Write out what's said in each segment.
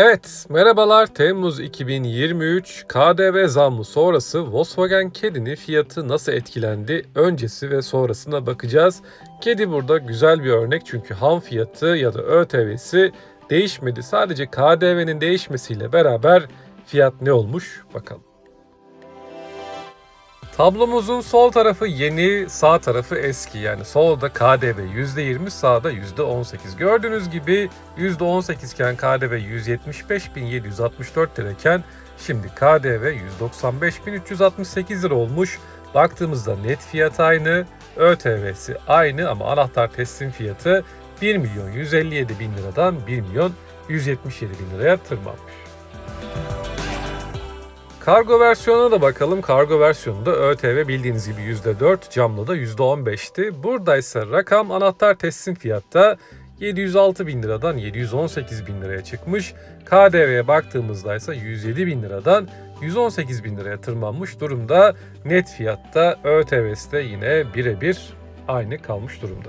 Evet, merhabalar. Temmuz 2023 KDV zammı sonrası Volkswagen Kedi'nin fiyatı nasıl etkilendi? Öncesi ve sonrasına bakacağız. Kedi burada güzel bir örnek çünkü ham fiyatı ya da ÖTV'si değişmedi. Sadece KDV'nin değişmesiyle beraber fiyat ne olmuş bakalım. Tablomuzun sol tarafı yeni, sağ tarafı eski. Yani solda KDV %20, sağda %18. Gördüğünüz gibi %18 iken KDV 175.764 lirayken şimdi KDV 195.368 lira olmuş. Baktığımızda net fiyat aynı, ÖTV'si aynı ama anahtar teslim fiyatı 1 milyon 157 bin liradan 1 milyon 177 bin liraya tırmanmış. Kargo versiyonuna da bakalım. Kargo versiyonunda ÖTV bildiğiniz gibi %4, camlı da %15'ti. Buradaysa rakam anahtar teslim fiyatta 706 bin liradan 718 bin liraya çıkmış. KDV'ye baktığımızda ise 107 bin liradan 118 bin liraya tırmanmış durumda. Net fiyatta ÖTV'si de yine birebir aynı kalmış durumda.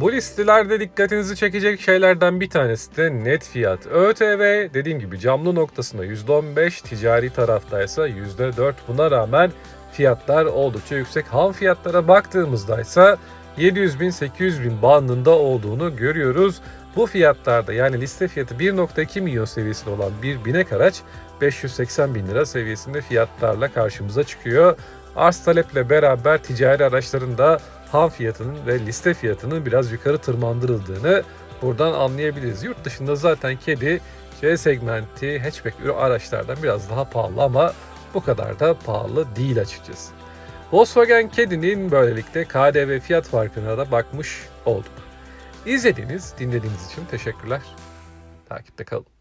Bu listelerde dikkatinizi çekecek şeylerden bir tanesi de net fiyat. ÖTV dediğim gibi camlı noktasında %15, ticari taraftaysa %4. Buna rağmen fiyatlar oldukça yüksek. Ham fiyatlara baktığımızda ise 700 bin 800 bin bandında olduğunu görüyoruz. Bu fiyatlarda yani liste fiyatı 1.2 milyon seviyesinde olan bir binek araç 580 bin lira seviyesinde fiyatlarla karşımıza çıkıyor. Arz taleple beraber ticari araçların da ham fiyatının ve liste fiyatının biraz yukarı tırmandırıldığını buradan anlayabiliriz. Yurt dışında zaten kedi C segmenti hatchback araçlardan biraz daha pahalı ama bu kadar da pahalı değil açıkçası. Volkswagen Kedi'nin böylelikle KDV fiyat farkına da bakmış olduk. İzlediğiniz, dinlediğiniz için teşekkürler. Takipte kalın.